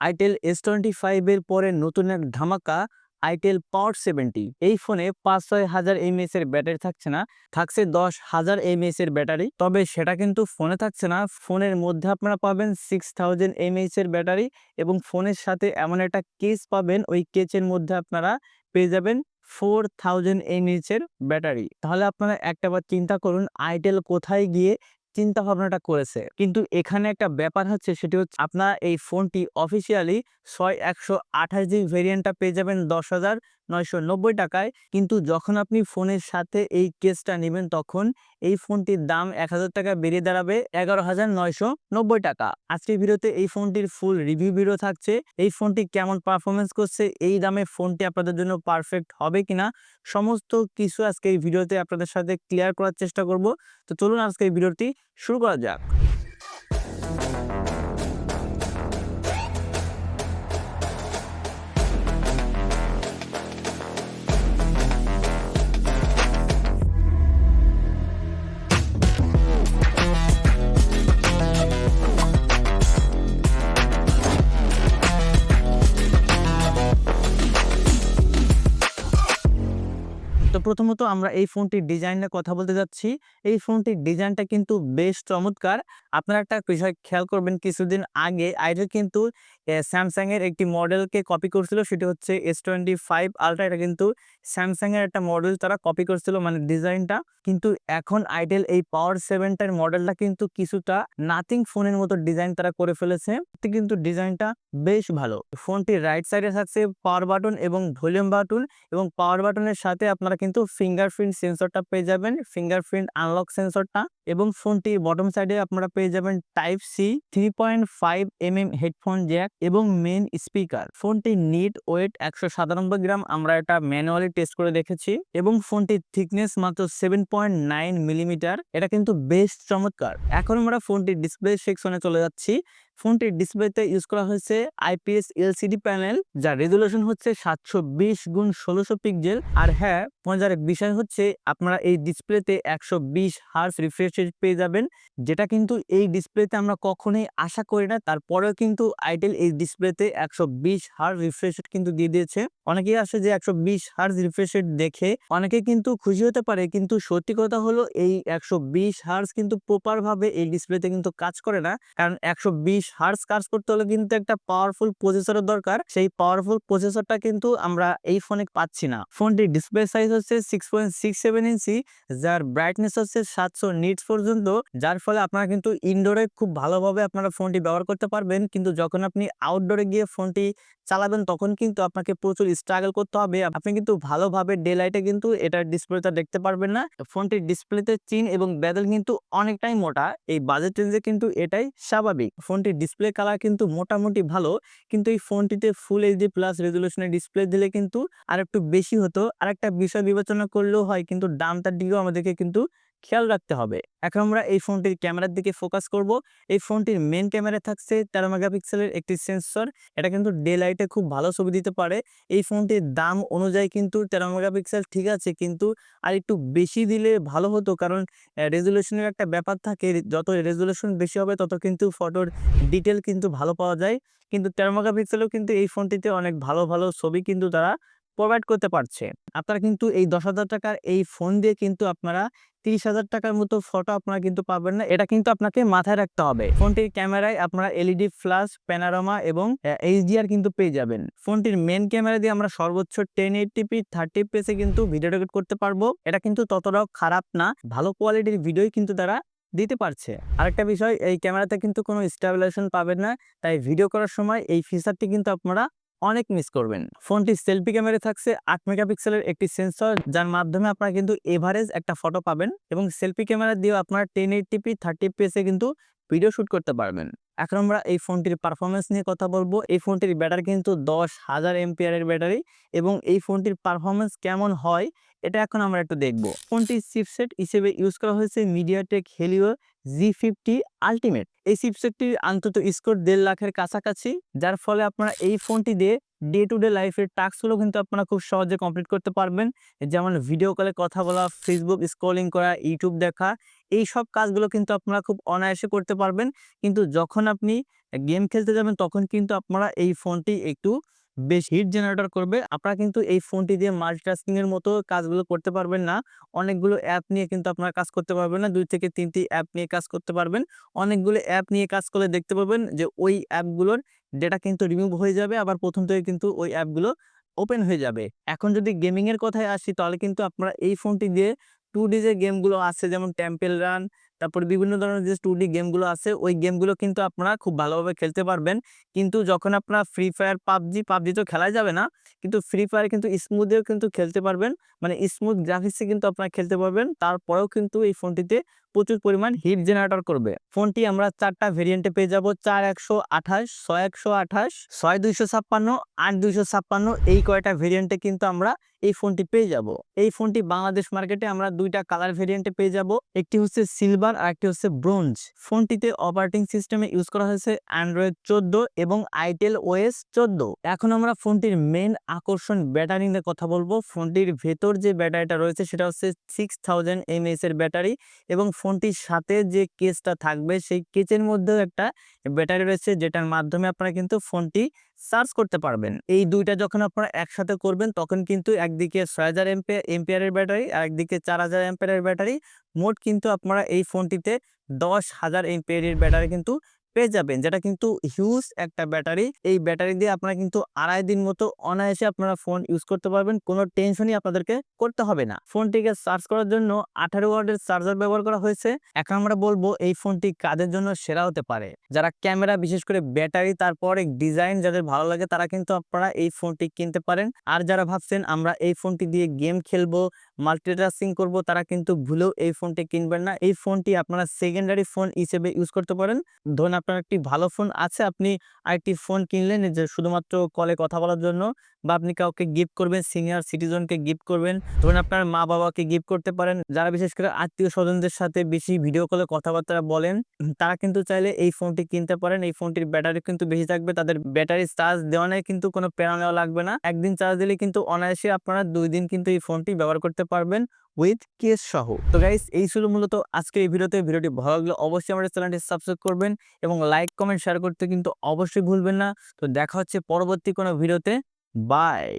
Itel S twenty ফাইভের পরে নতুন এক ধামাকা, আইটেল পাওয়ার সেভেন্টি এই ফোনে পাঁচ ছয় হাজার এমএএস এর ব্যাটারি থাকছে না, থাকছে দশ হাজার এমএএস এর ব্যাটারি। তবে সেটা কিন্তু ফোনে থাকছে না, ফোনের মধ্যে আপনারা পাবেন সিক্স থাউজেন্ড এমএএস এর ব্যাটারি এবং ফোনের সাথে এমন একটা কেস পাবেন, ওই কেচের মধ্যে আপনারা পেয়ে যাবেন ফোর থাউজেন্ড এমএএচ এর ব্যাটারি। তাহলে আপনারা একটাবার চিন্তা করুন, আইটেল কোথায় গিয়ে চিন্তা ভাবনাটা করেছে। কিন্তু এখানে একটা ব্যাপার হচ্ছে সেটি হচ্ছে আপনার এই ফোনটি অফিসিয়ালি ছয় একশো আঠাশ জিবি ভেরিয়েন্টটা পেয়ে যাবেন দশ হাজার নয়শো নব্বই টাকায়। কিন্তু যখন আপনি ফোনের সাথে এই কেসটা নেবেন তখন এই ফোনটির দাম এক হাজার টাকা বেরিয়ে দাঁড়াবে এগারো হাজার নয়শো নব্বই টাকা। আজকের ভিডিওতে এই ফোনটির ফুল রিভিউ ভিডিও থাকছে। এই ফোনটি কেমন পারফরমেন্স করছে, এই দামে ফোনটি আপনাদের জন্য পারফেক্ট হবে কিনা, সমস্ত কিছু আজকে এই ভিডিওতে আপনাদের সাথে ক্লিয়ার করার চেষ্টা করব। তো চলুন আজকে এই ভিডিওটি শুরু করা যাক। প্রথমত আমরা এই ফোনটির ডিজাইনের কথা বলতে যাচ্ছি। এই ফোনটির ডিজাইনটা কিন্তু বেশ চমৎকার। আপনারা একটা বিষয় খেয়াল করবেন, কিছুদিন আগে আইডেল কিন্তু স্যামসাং এর একটি মডেলকে কপি করছিল, সেটি হচ্ছে এস টোয়েন্টি ফাইভ আলট্রা এটা কিন্তু স্যামসাং এর একটা মডেল তারা কপি করছিল মানে ডিজাইনটা কিন্তু এখন আইটেল এই পাওয়ার সেভেনটার মডেলটা কিন্তু কিছুটা নাথিং ফোনের মতো ডিজাইন তারা করে ফেলেছে। কিন্তু ডিজাইনটা বেশ ভালো। ফোনটির রাইট সাইডে থাকছে পাওয়ার বাটন এবং ভলিউম বাটন এবং পাওয়ার বাটনের সাথে আপনারা কিন্তু ফিঙ্গারপ্রিন্ট সেন্সরটা পেয়ে যাবেন ফিঙ্গারপ্রিন্ট আনলক সেন্সরটা এবং ফোনটি বটম সাইডে আপনারা পেয়ে যাবেন type C three point five M M headphone jack এবং মেন স্পিকার ফোনটি নিট ওয়েট একশো সাতানব্বই গ্রাম, আমরা এটা ম্যানুয়ালি টেস্ট করে দেখেছি। এবং ফোনটির থিকনেস মাত্র সেভেন পয়েন্ট নাইন মিলিমিটার এটা কিন্তু বেশ চমৎকার। এখন আমরা ফোনটির ডিসপ্লে সেকশনে চলে যাচ্ছি। ফোনটির ডিসপ্লেতে ইউজ করা হয়েছে আইপিএস এলসিডি প্যানেল, যার রেজুলেশন হচ্ছে সাতশো বিশ গুণ ষোলোশো পিক্সেল। আর হ্যাঁ মজার বিষয় হচ্ছে আপনারা এই ডিসপ্লেতে একশো বিশ হার্স রিফ্রেশ পেয়ে যাবেন, যেটা কিন্তু এই ডিসপ্লেতে আমরা কখনোই আশা করি না। তারপরেও কিন্তু আইটেল এই ডিসপ্লেতে একশো বিশ হার্স রিফ্রেশ কিন্তু দিয়ে দিয়েছে। অনেকেই আসে যে একশো বিশ হার্স রিফ্রেশ দেখে, অনেকে কিন্তু খুশি হতে পারে, কিন্তু সত্যি কথা হলো এই একশো বিশ হার্স কিন্তু প্রপার ভাবে এই ডিসপ্লেতে কিন্তু কাজ করে না। কারণ একশো বিশ হার্স কাজ করতে হলে কিন্তু একটা পাওয়ারফুল প্রসেসরের দরকার। সেই পাওয়ারফুল প্রসেসরটা কিন্তু আমরা এই ফোনে পাচ্ছি না। ফোনটির ডিসপ্লে সাইজ হচ্ছে six point six seven inch যার ব্রাইটনেস হচ্ছে সাতশো নিটস পর্যন্ত, যার ফলে আপনারা কিন্তু ইনডোরে খুব ভালোভাবে আপনারা ফোনটি ব্যবহার করতে পারবেন। কিন্তু যখন আপনি আউটডোরে গিয়ে ফোনটি চালাবেন, তখন কিন্তু আপনাকে প্রচুর স্ট্রাগল করতে হবে। আপনি কিন্তু ভালোভাবে ডে লাইটে কিন্তু এটার ডিসপ্লেটা দেখতে পারবেন না। ফোনটির ডিসপ্লেতে চিন এবং ব্যাদল কিন্তু অনেকটাই মোটা। এই বাজেট রেঞ্জে কিন্তু এটাই স্বাভাবিক। ফোনটির ডিসপ্লে কালার কিন্তু মোটামুটি ভালো। কিন্তু এই ফোনটিতে ফুল এইচডি প্লাস রেজলিউশনের ডিসপ্লে দিলে কিন্তু আর একটু বেশি হতো। আর একটা বিষয় বিবেচনা করলেও হয়, কিন্তু দামটার দিকেও আমাদেরকে কিন্তু খেয়াল রাখতে হবে। এখন আমরা এই ফোনটির ক্যামেরার দিকে ফোকাস করব। এই ফোনটির মেন ক্যামেরা থাকছে তেরো মেগাপিক্সেলের একটি সেন্সর এটা কিন্তু ডে লাইটে খুব ভালো ছবি দিতে পারে। এই ফোনটির দাম অনুযায়ী কিন্তু তেরো মেগাপিক্সেল ঠিক আছে, কিন্তু আর একটু বেশি দিলে ভালো হতো কারণ রেজুলেশনের একটা ব্যাপার থাকে। যত রেজুলেশন বেশি হবে, তত কিন্তু ফটোর ডিটেল কিন্তু ভালো পাওয়া যায়। কিন্তু তেরো মেগাপিক্সেলও কিন্তু এই ফোনটিতে অনেক ভালো ভালো ছবি কিন্তু তারা প্রোভাইড করতে পারছে। আপনারা কিন্তু এই দশ হাজার টাকার এই ফোন দিয়ে কিন্তু আপনারা তিরিশ হাজার টাকার মতো ফটো আপনারা কিন্তু পাবেন না। এটা কিন্তু আপনাকে মাথায় রাখতে হবে। ফোনটির ক্যামেরায় আপনারা এলইডি ফ্ল্যাশ, প্যানারোমা এবং এইচডিআর কিন্তু পেয়ে যাবেন। ফোনটির মেন ক্যামেরা দিয়ে আমরা সর্বোচ্চ টেন এইটটিপি থার্টি পেসে কিন্তু ভিডিও রেকর্ড করতে পারব। এটা কিন্তু ততটাও খারাপ না। ভালো কোয়ালিটির ভিডিওই কিন্তু তারা দিতে পারছে। আরেকটা বিষয়, এই ক্যামেরাতে কিন্তু কোনো স্টেবিলাইজেশন পাবেন না। তাই ভিডিও করার সময় এই ফিচারটি কিন্তু আপনারা অনেক মিস করবেন। ফোনটি সেলফি ক্যামেরা থাকছে আট মেগাপিক্সেলের একটি সেন্সর, যার মাধ্যমে আপনারা কিন্তু এভারেজ একটা ফটো পাবেন এবং সেলফি ক্যামেরা দিয়েও আপনারা টেন এইটটিপি থার্টি পিএসে কিন্তু ভিডিও শুট করতে পারবেন। এখন আমরা এই ফোনটির পারফরমেন্স নিয়ে কথা বলব। এই ফোনটির ব্যাটারি কিন্তু দশ হাজার এমপিআরের ব্যাটারি এবং এই ফোনটির পারফরমেন্স কেমন হয়, এটা এখন আমরা একটু দেখব। ফোনটির চিপসেট হিসেবে ইউজ করা হয়েছে MediaTek Helio G fifty ultimate এই চিপসেটটির অন্তত স্কোর দেড় লাখের কাছাকাছি, যার ফলে আপনারা এই ফোনটি দিয়ে ডে টু ডে লাইফের টাস্কগুলো কিন্তু আপনারা খুব সহজে কমপ্লিট করতে পারবেন। যেমন ভিডিও কলে কথা বলা ফেসবুক স্ক্রলিং করা ইউটিউব দেখা, এই সব কাজগুলো কিন্তু আপনারা খুব অনায়াসে করতে পারবেন। কিন্তু যখন আপনি গেম খেলতে যাবেন, তখন কিন্তু আপনারা এই ফোনটি একটু বেশ হিট জেনারেটর করবে। আপনারা কিন্তু এই ফোনটি দিয়ে মাল্টিটাস্কিং এর মতো কাজগুলো করতে পারবেন না। অনেকগুলো অ্যাপ নিয়ে কিন্তু আপনারা কাজ করতে পারবেন না। দুই থেকে তিনটি অ্যাপ নিয়ে কাজ করতে পারবেন। অনেকগুলো অ্যাপ নিয়ে কাজ করলে দেখতে পাবেন যে ওই অ্যাপগুলোর ডেটা কিন্তু রিমুভ হয়ে যাবে। আবার প্রথম থেকে কিন্তু ওই অ্যাপগুলো ওপেন হয়ে যাবে। এখন যদি গেমিং এর কথায় আসি, তাহলে কিন্তু আপনারা এই ফোনটি দিয়ে টু ডি গেমগুলো আছে, যেমন টেম্পেল রান তারপর বিভিন্ন ধরনের যে টু গেমগুলো আছে, ওই গেমগুলো কিন্তু আপনারা খুব ভালোভাবে খেলতে পারবেন। কিন্তু যখন আপনারা ফ্রি ফায়ার পাবজি পাবজি তো খেলাই যাবে না, কিন্তু ফ্রি ফায়ার কিন্তু স্মুথেও কিন্তু খেলতে পারবেন। মানে স্মুথ গ্রাফিক্সে কিন্তু আপনারা খেলতে পারবেন। তারপরেও কিন্তু এই ফোনটিতে প্রচুর পরিমাণ হিট জেনারেটর করবে। ফোনটি আমরা চারটা ভেরিয়েন্টে পেয়ে যাব, চার একশো আঠাশ, ছয় একশো আঠাশ, ছয় দুইশো ছাপ্পান্ন, আট দুইশো ছাপ্পান্ন, এই কয়টা ভেরিয়েন্টে কিন্তু আমরা এই ফোনটি পেয়ে যাব। এই ফোনটি বাংলাদেশ মার্কেটে আমরা দুইটা কালার ভেরিয়েন্টে পেয়ে যাব, একটি হচ্ছে সিলভার আর একটি হচ্ছে ব্রোঞ্জ ফোনটিতে অপারেটিং সিস্টেমে ইউজ করা হয়েছে অ্যান্ড্রয়েড চোদ্দ এবং আইটেল ওএস চোদ্দ। এখন আমরা ফোনটির মেন আকর্ষণ ব্যাটারি নিয়ে কথা বলব। ফোনটির ভেতর যে ব্যাটারিটা রয়েছে সেটা হচ্ছে সিক্স থাউজেন্ড এমএস এর ব্যাটারি এবং ফোনটির সাথে যে কেসটা থাকবে, সেই কেচের মধ্যেও একটা ব্যাটারি রয়েছে, যেটার মাধ্যমে আপনারা কিন্তু ফোনটি চার্জ করতে পারবেন। এই দুইটা যখন আপনারা একসাথে করবেন, তখন কিন্তু একদিকে ছয় হাজার এমপিয়ার এমপিয়ারের ব্যাটারি আর একদিকে চার হাজার এমপিয়ারের ব্যাটারি মোট কিন্তু আপনারা এই ফোনটিতে দশ হাজার এমপিয়ারের ব্যাটারি কিন্তু পেয়ে যাবেন। যেটা কিন্তু হিউজ একটা ব্যাটারি। এই ব্যাটারি দিয়ে আপনারা কিন্তু আড়াই দিন মতো অনায়াসে আপনারা ফোন ইউজ করতে পারবেন। কোনো টেনশনই আপনাদেরকে করতে হবে না। ফোনটিকে চার্জ করার জন্য আঠারো ওয়ার্ডের চার্জার ব্যবহার করা হয়েছে। এখন আমরা বলব এই ফোনটি কাদের জন্য সেরা হতে পারে। যারা ক্যামেরা বিশেষ করে ব্যাটারি, তারপরে ডিজাইন যাদের ভালো লাগে তারা কিন্তু আপনারা এই ফোনটি কিনতে পারেন। আর যারা ভাবছেন আমরা এই ফোনটি দিয়ে গেম খেলব মাল্টিটাস্কিং করব, তারা কিন্তু ভুলেও এই ফোনটি কিনবেন না। এই ফোনটি আপনারা সেকেন্ডারি ফোন হিসেবে ইউজ করতে পারেন। ধরুন আপনার একটি ভালো ফোন আছে, আপনি আরেকটি ফোন কিনলেন যে শুধুমাত্র কলে কথা বলার জন্য বা আপনি কাউকে গিফট করবেন সিনিয়র সিটিজনকে গিফট করবেন, ধরুন আপনার মা বাবাকে গিফট করতে পারেন, যারা বিশেষ করে আত্মীয় স্বজনদের সাথে বেশি ভিডিও কলে কথাবার্তা বলেন, তারা কিন্তু চাইলে এই ফোনটি কিনতে পারেন, এই ফোনটির ব্যাটারি কিন্তু বেশি থাকবে, তাদের ব্যাটারি চার্জ দেওয়া নেই কিন্তু কোনো নেওয়া লাগবে না, একদিন চার্জ দিলে কিন্তু অনায়াসে আপনারা দুই দিন কিন্তু এই ফোনটি ব্যবহার করতে পারবেন উইথ কেস সহ। তো গাইস এই ছিল মূলত আজকের এই ভিডিওতে। ভিডিওটি ভালো লাগলে অবশ্যই আমাদের চ্যানেলটি সাবস্ক্রাইব করবেন এবং লাইক কমেন্ট শেয়ার করতে কিন্তু অবশ্যই ভুলবেন না। তো দেখা হচ্ছে পরবর্তী কোনো ভিডিওতে। বাই